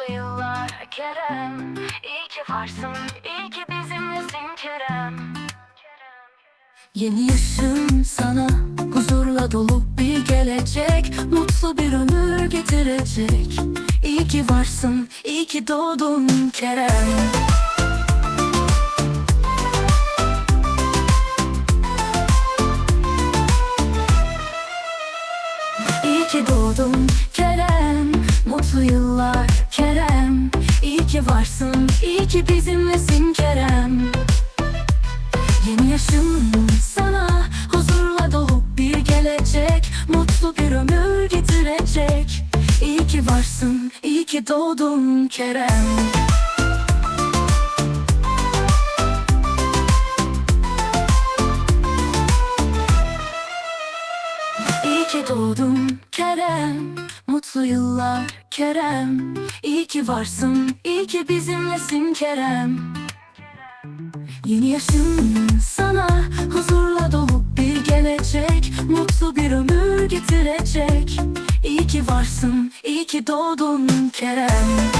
Mutlu yıllar Kerem. İyi ki varsın iyi ki bizimlesin Kerem. Yeni yaşın sana huzurla dolu bir gelecek. Mutlu bir ömür getirecek. İyi ki varsın, iyi ki doğdun Kerem. İyi ki doğdun Kerem. Mutlu yıllar ki varsın, iyi ki bizimlesin Kerem. Yeni yaşın sana huzurla dolu bir gelecek Mutlu bir ömür getirecek. İyi ki varsın, iyi ki doğdun Kerem ki doğdun Kerem. Mutlu yıllar Kerem. İyi ki varsın, iyi ki bizimlesin Kerem. Yeni yaşın sana huzurla dolu bir gelecek. Mutlu bir ömür getirecek. İyi ki varsın, iyi ki doğdun Kerem